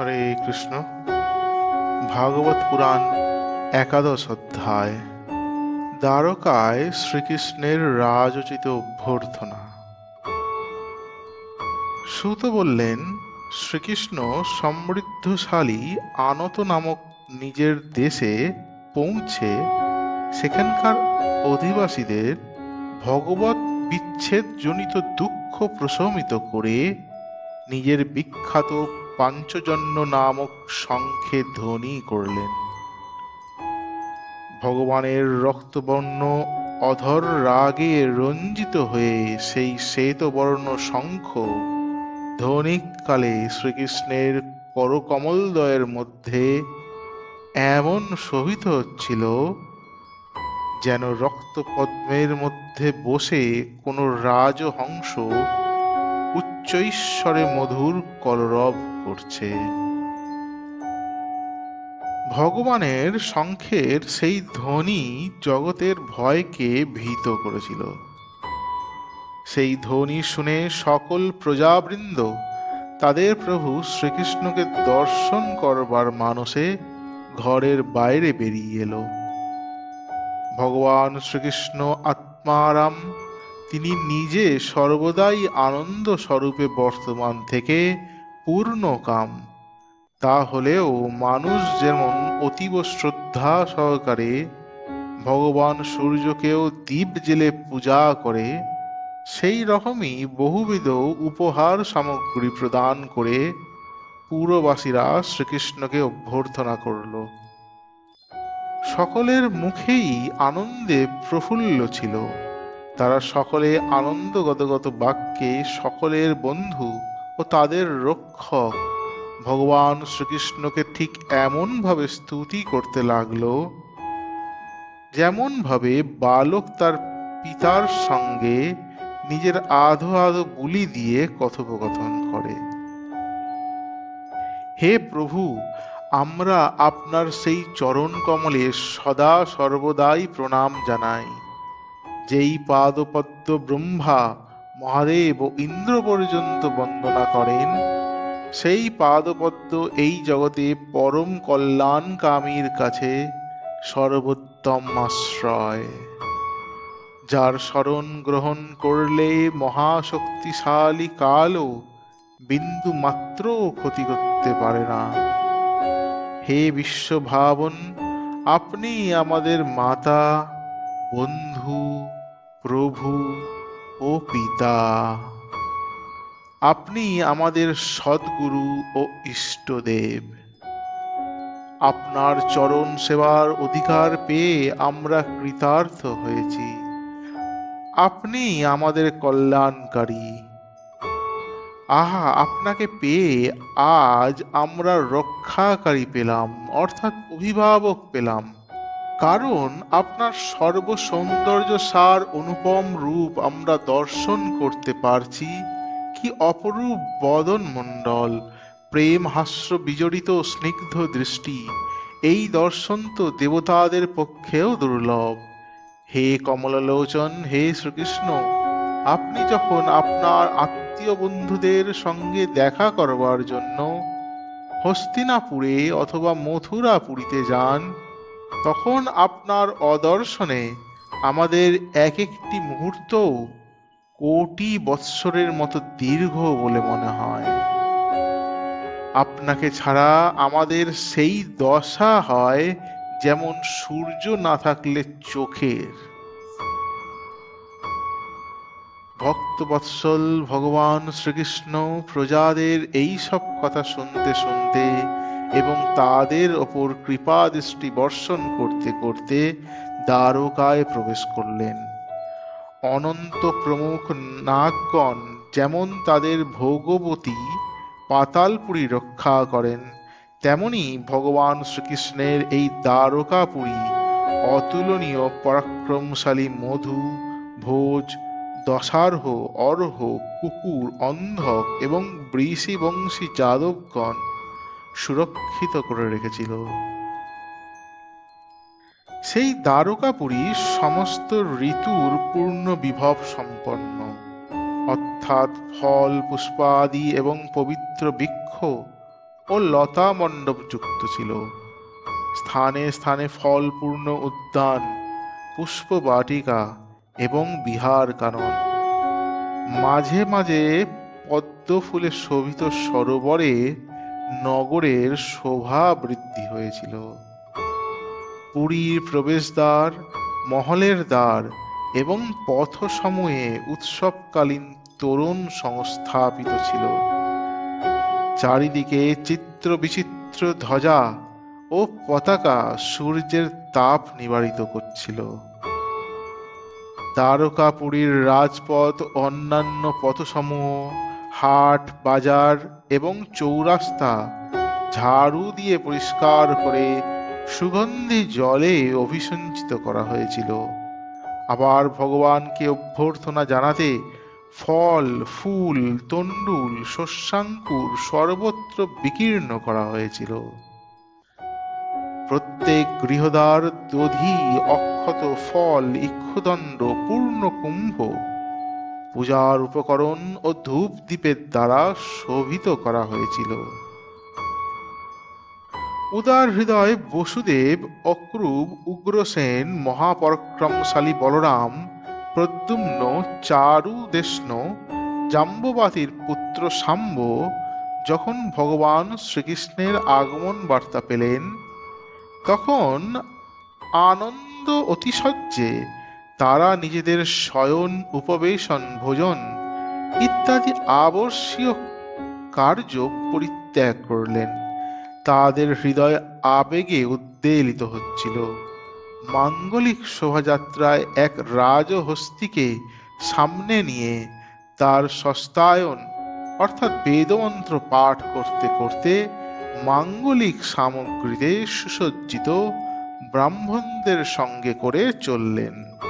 হরে কৃষ্ণ। ভাগবত পুরাণ একাদশ অধ্যায়। দ্বারকায় শ্রীকৃষ্ণের রাজোচিত অভ্যর্থনা। সুত বললেন, শ্রীকৃষ্ণ সমৃদ্ধশালী আনত নামক নিজের দেশে পৌঁছে সেখানকার অধিবাসীদের ভগবত বিচ্ছেদ জনিত দুঃখ প্রশমিত করে নিজের বিখ্যাত পাঞ্চজন্য নামক শঙ্খে ধ্বনি করলেন। ভগবানের রক্তবর্ণ অধর রাগে রঞ্জিত হয়ে সেই শ্বেতবর্ণ শঙ্খ ধ্বনিকালে শ্রীকৃষ্ণের করকমলদয়ের মধ্যে এমন শোভিত হচ্ছিল যেন রক্তপদ্মের মধ্যে বসে কোনো রাজহংস উচ্চৈশ্বরে মধুর কলরব করছে ভগবানের শঙ্খের সেই ধ্বনি জগতের ভয়কে ভীত করেছিল। সেই ধ্বনি শুনে সকল প্রজাবৃন্দ, তাদের প্রভু শ্রীকৃষ্ণকে দর্শন করবার মানসে ঘরের বাইরে বেরিয়ে এলো। ভগবান শ্রীকৃষ্ণ আত্মারাম তিনি নিজে সর্বদাই আনন্দ স্বরূপে বর্তমান থেকে পূর্ণ কাম। তা হলেও মানুষ যেমন অতীব শ্রদ্ধা সহকারে ভগবান সূর্যকেও দ্বীপ জেলে পূজা করে, সেই রকমই বহুবিধ উপহার সামগ্রী প্রদান করে পুরবাসীরা শ্রীকৃষ্ণকে অভ্যর্থনা করল। সকলের মুখেই আনন্দে প্রফুল্ল ছিল। তারা সকলে আনন্দ গদগত বাক্যে সকলের বন্ধু ও তাদের রক্ষক। ভগবান শ্রীকৃষ্ণকে ঠিক এমন ভাবে স্তুতি করতে লাগল যেমন ভাবে বালক তার পিতার সঙ্গে নিজের আধো আধো বুলি দিয়ে কথোপকথন করে। হে প্রভু, আমরা আপনার সেই চরণ কমলে সদা সর্বদাই প্রণাম জানাই। যেই পাদপদ্ম ব্রহ্মা মহাদেব ও ইন্দ্র পর্যন্ত বন্দনা করেন, সেই পাদপদ্ম এই জগতে পরম কল্যাণকামীর কাছে সর্বোত্তম আশ্রয়। যার শরণ গ্রহণ করলে মহাশক্তিশালী কালও বিন্দু মাত্র ক্ষতি করতে পারে না। হে বিশ্বভাবন, আপনি আমাদের মাতা, বন্ধু প্রভু ও পিতা। আপনি আমাদের সদ্গুরু ও ইষ্টদেব। আপনার চরণ সেবার অধিকার পেয়ে আমরা কৃতার্থ হয়েছি। আপনি আমাদের কল্যাণকারী। আহা, আপনাকে পেয়ে আজ আমরা রক্ষাকারী পেলাম, অর্থাৎ অভিভাবক পেলাম। কারণ আপনার সর্বসৌন্দর্য সার অনুপম রূপ আমরা দর্শন করতে পারছি কি অপরূপ বদন মণ্ডল প্রেম হাস্য বিজড়িত স্নিগ্ধ দৃষ্টি, এই দর্শন তো দেবতাদের পক্ষেও দুর্লভ। হে কমলালোচন, হে শ্রীকৃষ্ণ, আপনি যখন আপনার আত্মীয় বন্ধুদের সঙ্গে দেখা করবার জন্য হস্তিনাপুরে অথবা মথুরাপুরীতে যান তখন আপনার অদর্শনে আমাদের এক একটি মুহূর্ত কোটি বৎসরের মতো দীর্ঘ বলে মনে হয়। আপনাকে ছাড়া আমাদের সেই দশা হয় যেমন সূর্য না থাকলে চোখের। ভক্তবৎসল ভগবান শ্রীকৃষ্ণ, প্রজাদের এই সব কথা শুনতে শুনতে এবং তাদের ওপর কৃপা দৃষ্টি বর্ষণ করতে করতে দ্বারকায় প্রবেশ করলেন। অনন্ত প্রমুখ নাগগণ যেমন তাদের ভোগবতী পাতালপুরী রক্ষা করেন, তেমনি ভগবান শ্রীকৃষ্ণের এই দ্বারকাপুরী অতুলনীয় পরাক্রমশালী মধু, ভোজ, দশার্হ, অর্হ, কুকুর, অন্ধক এবং বৃষিবংশী যাদবগণ সুরক্ষিত করে রেখেছিল। সেই দ্বারকাপুরী সমস্ত ঋতুর পূর্ণ বিভব সম্পন্ন। অর্থাৎ ফল, পুষ্পাদি এবং পবিত্র বৃক্ষ ও লতা মণ্ডপ যুক্ত ছিল। স্থানে স্থানে ফলপূর্ণ উদ্যান, পুষ্প বাটিকা এবং বিহার কানন। মাঝে মাঝে পদ্ম ফুলে শোভিত সরোবরে নগরের শোভা বৃদ্ধি হয়েছিল। পুরীর প্রবেশদ্বার, মহলের দ্বার এবং পথসমূহে উৎসবকালীন তরুণ সংস্থাপিত ছিল। চারিদিকে চিত্র বিচিত্র ধ্বজা ও পতাকা সূর্যের তাপ নিবারিত করছিল। দ্বারকাপুরীর রাজপথ, অন্যান্য পথসমূহ হাট, বাজার এবং চৌরাস্তা ঝাড়ু দিয়ে পরিষ্কার করে সুগন্ধি জলে অভিসঞ্চিত করা হয়েছিল। আবার ভগবানকে অভ্যর্থনা জানাতে ফল, ফুল তন্ডুল শস্যাঙ্কুর সর্বত্র বিকীর্ণ করা হয়েছিল। প্রত্যেক গৃহদ্বার দধি, অক্ষত ফল, ইক্ষুদণ্ড পূর্ণ কুম্ভ পূজার উপকরণ ও ধূপ দ্বীপের দ্বারা শোভিত করা হয়েছিল। উদার হৃদয় বসুদেব অক্রূপ উগ্রসেন মহাপরাক্রমশালী বলরাম, প্রদ্যুম্ন, চারু দেষ্ণ, জাম্ববাতির পুত্র শাম্ব যখন ভগবান শ্রীকৃষ্ণের আগমন বার্তা পেলেন, তখন আনন্দ অতিশয্যে তারা নিজেদের শয়ন, উপবেশন, ভোজন ইত্যাদি আবশ্যীয় কার্য পরিত্যাগ করলেন। তাদের হৃদয় আবেগে উদ্বেলিত হচ্ছিল। মাঙ্গলিক শোভাযাত্রায় এক রাজহস্তিকে সামনে নিয়ে তার সস্তায়ন, অর্থাৎ বেদমন্ত্র পাঠ করতে করতে মাঙ্গলিক সামগ্রীতে সুসজ্জিত ব্রাহ্মণদের সঙ্গে করে চললেন।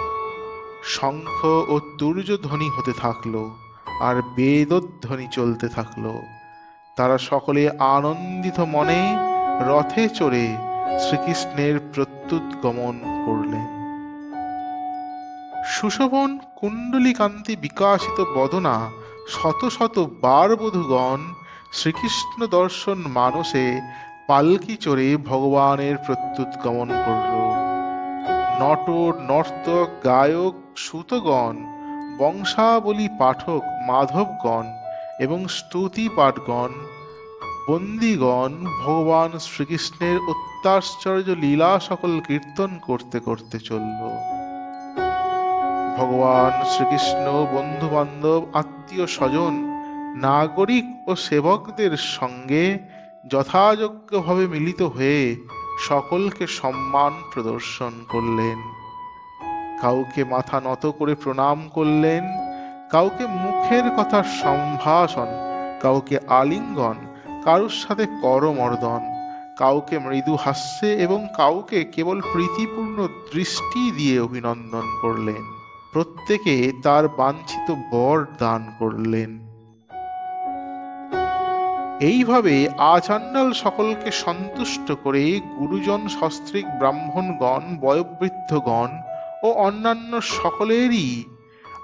শঙ্খ ও তুর্যধ্বনি হতে থাকল আর বেদধ্বনি চলতে থাকল। তারা সকলে আনন্দিত মনে রথে চড়ে শ্রীকৃষ্ণের প্রত্যুত গমন করলেন। সুশোভন কুণ্ডলিকান্তি বিকাশিত বদনা শত শত বারবধূগণ শ্রীকৃষ্ণ দর্শন মানসে পালকি চড়ে ভগবানের প্রত্যুত গমন করল। নট নর্তক, গায়ক, সুতগণ, বংশাবলী পাঠক, মাধবগণ এবং স্তুতি পাঠগণ বন্দিগণ ভগবান শ্রীকৃষ্ণের অত্যাশ্চর্য লীলা সকল কীর্তন করতে করতে চলল। ভগবান শ্রীকৃষ্ণ বন্ধু বান্ধব আত্মীয় স্বজন নাগরিক ও সেবকদের সঙ্গে যথাযোগ্যভাবে মিলিত হয়ে সকলকে সম্মান প্রদর্শন করলেন। কাউকে মাথা নত করে প্রণাম করলেন। কাউকে মুখের কথা সম্ভাষণ, কাউকে আলিঙ্গন, কারুর সাথে করমর্দন, কাউকে মৃদু হাস্যে এবং কাউকে কেবল প্রীতিপূর্ণ দৃষ্টি দিয়ে অভিনন্দন করলেন। প্রত্যেকে তার বাঞ্ছিত বর দান করলেন। এইভাবে আচান্ডাল সকলকে সন্তুষ্ট করে গুরুজন সস্ত্রিক ব্রাহ্মণগণ, বয়োবৃদ্ধগণ ও অন্যান্য সকলেরই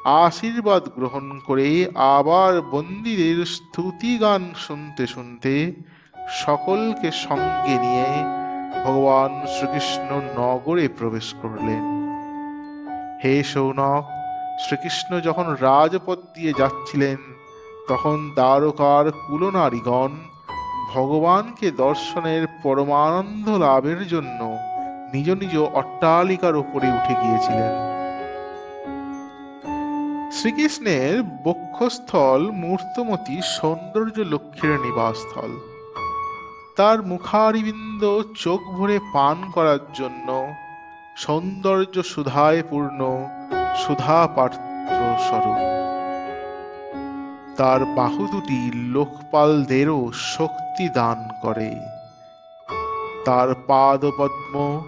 আশীর্বাদ গ্রহণ করে আবার বন্দীদের স্তুতি গান শুনতে শুনতে সকলকে সঙ্গে নিয়ে ভগবান শ্রীকৃষ্ণ নগরে প্রবেশ করলেন। হে সৌনক, শ্রীকৃষ্ণ যখন রাজপথ দিয়ে যাচ্ছিলেন তখন দ্বারকার কুলনারীগণ ভগবানকে দর্শনের পরমানন্দ লাভের জন্য নিজ নিজ অট্টালিকার উপরে উঠে গিয়েছিলেন। শ্রীকৃষ্ণের বক্ষস্থল মূর্তমতি সৌন্দর্য লক্ষ্মীর নিবাসস্থল। তার মুখারিবিন্দ চোখ ভরে পান করার জন্য সৌন্দর্য সুধায় পূর্ণ সুধা পাত্র স্বরূপ। তার বাহু দুটি লোকপালদেরও শক্তি দান করে। তার পাদপদ্ম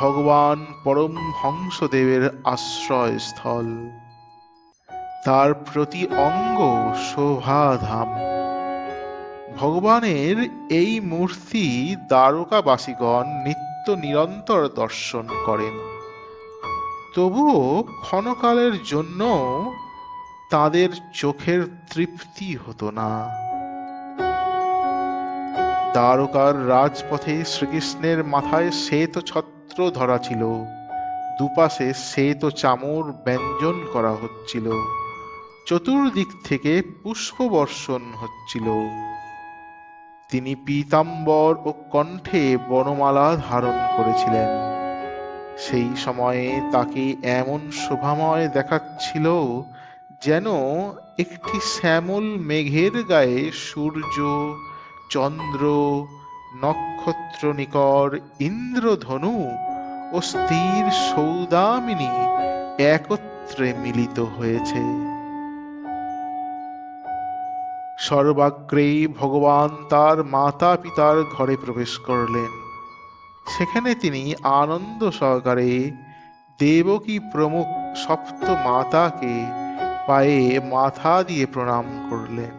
ভগবান পরম হংসদেবের আশ্রয়স্থল। তার প্রতি অঙ্গ শোভাধাম। ভগবানের এই মূর্তি দ্বারকাবাসীগণ নিত্য নিরন্তর দর্শন করেন। তবুও ক্ষণকালের জন্য তাদের চোখের তৃপ্তি হতো না। দ্বারকার রাজপথে শ্রীকৃষ্ণের মাথায় শ্বেত ছত্র ধরা ছিল। দুপাশে শ্বেত চামর ব্যঞ্জন করা হচ্ছিল। চতুর্দিক থেকে পুষ্পবর্ষণ হচ্ছিল। তিনি পীতাম্বর ও কণ্ঠে বনমালা ধারণ করেছিলেন। সেই সময়ে তাকে এমন শোভাময় দেখাচ্ছিল যেন একটি শ্যামল মেঘের গায়ে সূর্য, চন্দ্র, নক্ষত্র নিকর ইন্দ্রধনু ও স্থির সৌদামিনী একত্রে মিলিত হয়েছে। সর্বাগ্রেই ভগবান তার মাতা পিতার ঘরে প্রবেশ করলেন। সেখানে তিনি আনন্দ সহকারে দেবকী প্রমুখ সপ্ত মাতাকে পায়ে মাথা দিয়ে প্রণাম করলেন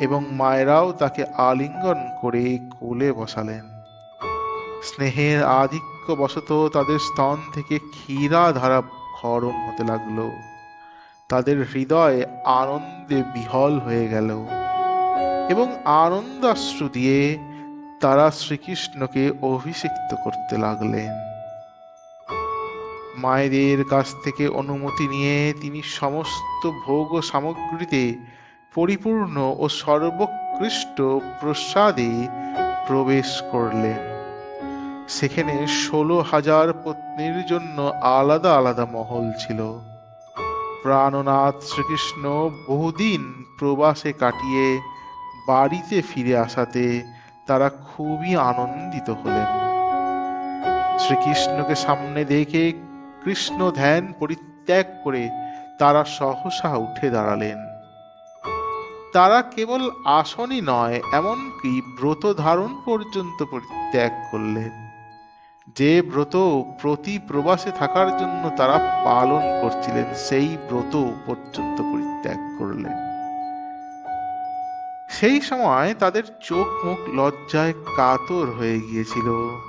এবং মায়েরাও তাকে আলিঙ্গন করে কোলে বসালেন। স্নেহের আধিক্য বশত তাদের স্তন থেকে ক্ষীরা ধারা ক্ষরণ হতে লাগল। তাদের হৃদয় আনন্দে বিহল হয়ে গেল এবং আনন্দাশ্রু দিয়ে তারা শ্রীকৃষ্ণকে অভিষিক্ত করতে লাগলেন। মায়েদের কাছ থেকে অনুমতি নিয়ে তিনি সমস্ত ভোগ সামগ্রীতে পরিপূর্ণ ও সর্বোৎকৃষ্ট প্রসাদে প্রবেশ করলেন। সেখানে ষোলো হাজার পত্নীর জন্য আলাদা আলাদা মহল ছিল। প্রাণনাথ শ্রীকৃষ্ণ বহুদিন প্রবাসে কাটিয়ে বাড়িতে ফিরে আসাতে তারা খুবই আনন্দিত হলেন। শ্রীকৃষ্ণকে সামনে দেখে কৃষ্ণ ধ্যান পরিত্যাগ করে তারা সহসা উঠে দাঁড়ালেন। তারা কেবল আসনই নয়, এমনকি ব্রত ধারণ পর্যন্ত পরিত্যাগ করলেন। যে ব্রত প্রতি প্রবাসে থাকার জন্য তারা পালন করছিলেন, সেই ব্রত পর্যন্ত পরিত্যাগ করলেন। সেই সময় তাদের চোখ মুখ লজ্জায় কাতর হয়ে গিয়েছিল।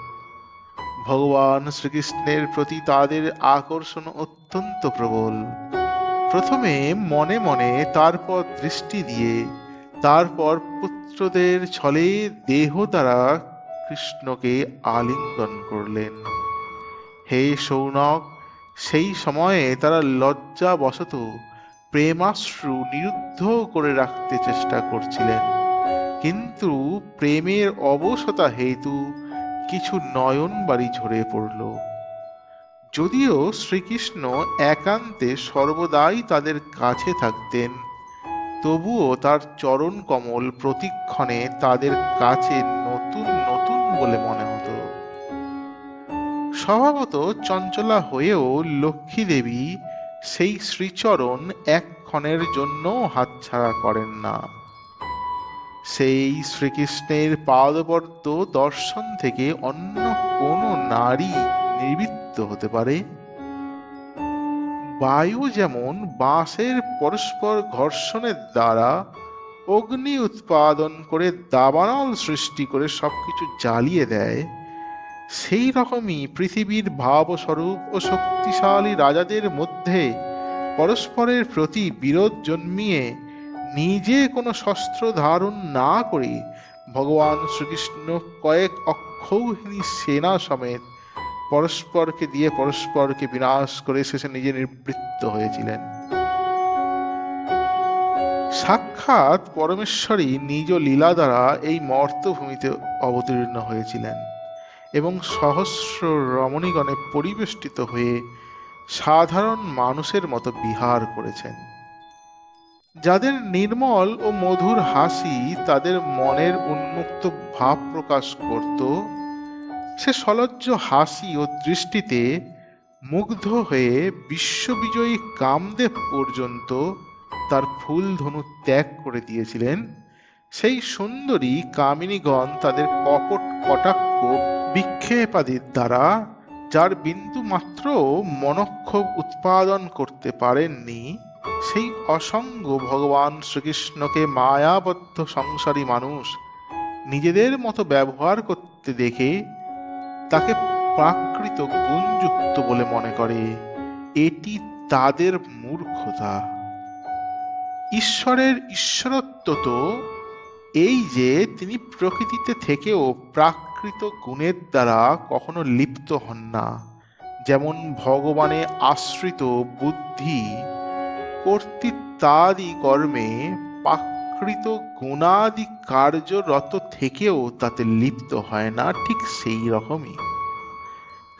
ভগবান শ্রীকৃষ্ণের প্রতি তাদের আকর্ষণ অত্যন্ত প্রবল। প্রথমে মনে মনে তারপর দৃষ্টি দিয়ে, তারপর পুত্রদের ছলে দেহ দ্বারা কৃষ্ণকে আলিঙ্গন করলেন। হে সৌনক, সেই সময়ে তারা লজ্জা বশত প্রেমাশ্রু নিরুদ্ধ করে রাখতে চেষ্টা করছিলেন। কিন্তু প্রেমের অবসতা হেতু কিছু নয়ন বাড়ি ঝরে পড়ল। যদিও শ্রীকৃষ্ণ একান্তে সর্বদাই তাদের কাছে থাকতেন, তবুও তার চরণ কমল প্রতিক্ষণে তাদের কাছে নতুন নতুন বলে মনে হতো। স্বভাবত চঞ্চলা হয়েও লক্ষ্মী দেবী সেই শ্রীচরণ এক ক্ষণের জন্য হাতছাড়া করেন না। সেই শ্রীকৃষ্ণের পাদপদ্ম দর্শন থেকে অন্য কোন নারী নিবৃত্ত হতে পারে। বায়ু যেমন বাঁশের পরস্পর ঘর্ষণের দ্বারা অগ্নি উৎপাদন করে দাবানল সৃষ্টি করে সবকিছু জ্বালিয়ে দেয়, সেই রকমই পৃথিবীর ভাবস্বরূপ ও শক্তিশালী রাজাদের মধ্যে পরস্পরের প্রতি বিরোধ জন্মিয়ে নিজে কোনো শস্ত্র ধারণ না করে, ভগবান শ্রীকৃষ্ণ কয়েক অক্ষৌহিনী সেনা সমেত পরস্পরকে দিয়ে পরস্পরকে বিনাশ করে শেষে নিজে নিবৃত্ত হয়েছিলেন। সাক্ষাৎ পরমেশ্বরী নিজ লীলা দ্বারা এই মর্তভূমিতে অবতীর্ণ হয়েছিলেন এবং সহস্র রমণীগণে পরিবেষ্টিত হয়ে সাধারণ মানুষের মতো বিহার করেছেন। যাদের নির্মল ও মধুর হাসি তাদের মনের উন্মুক্ত ভাব প্রকাশ করত, সে সলজ্জ হাসি ও দৃষ্টিতে মুগ্ধ হয়ে বিশ্ববিজয়ী কামদেব পর্যন্ত তার ফুল ধনু ত্যাগ করে দিয়েছিলেন। সেই সুন্দরী কামিনীগণ তাদের কপট কটাক্ষ বিক্ষেপাদির দ্বারা, যার বিন্দু মাত্র মনক্ষোভ উৎপাদন করতে পারেননি সেই অসঙ্গ ভগবান শ্রীকৃষ্ণকে মায়াবদ্ধ সংসারী মানুষ নিজেদের মতো ব্যবহার করতে দেখে তাকে প্রাকৃত গুণযুক্ত বলে মনে করে। এটি তাদের মূর্খতা। ঈশ্বরের ঈশ্বরত্ব তো এই যে তিনি প্রকৃতিতে থেকেও প্রাকৃত গুণের দ্বারা কখনো লিপ্ত হন না। যেমন ভগবানে আশ্রিত বুদ্ধি কর্তৃত্বাদি কর্মে প্রাকৃত গুণাদি কার্যরত থেকেও তাতে লিপ্ত হয় না, ঠিক সেই রকমই।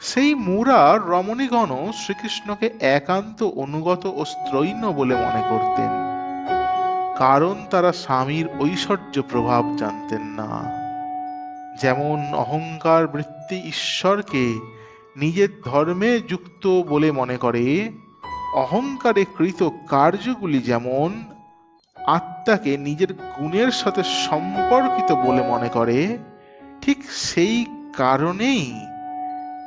সেই মুরা রমণীগণ শ্রীকৃষ্ণকে একান্ত অনুগত ও স্ত্রৈন্য বলে মনে করতেন, কারণ তারা স্বামীর ঐশ্বর্য প্রভাব জানতেন না। যেমন অহংকার বৃত্তি ঈশ্বরকে নিজের ধর্মে যুক্ত বলে মনে করে অহংকারে কৃত কার্যগুলি যেমন আত্মাকে নিজের গুণের সাথে সম্পর্কিত বলে মনে করে, ঠিক সেই কারণেই,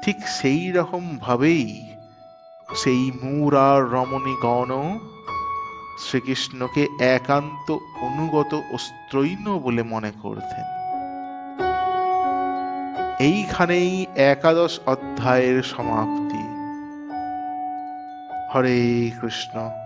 ঠিক সেই রকম ভাবেই সেই মূরা রমণীগণ শ্রীকৃষ্ণকে একান্ত অনুগত ও স্ত্রৈণ বলে মনে করতেন। এইখানেই একাদশ অধ্যায়ের সমাপ্তি। হরে কৃষ্ণ।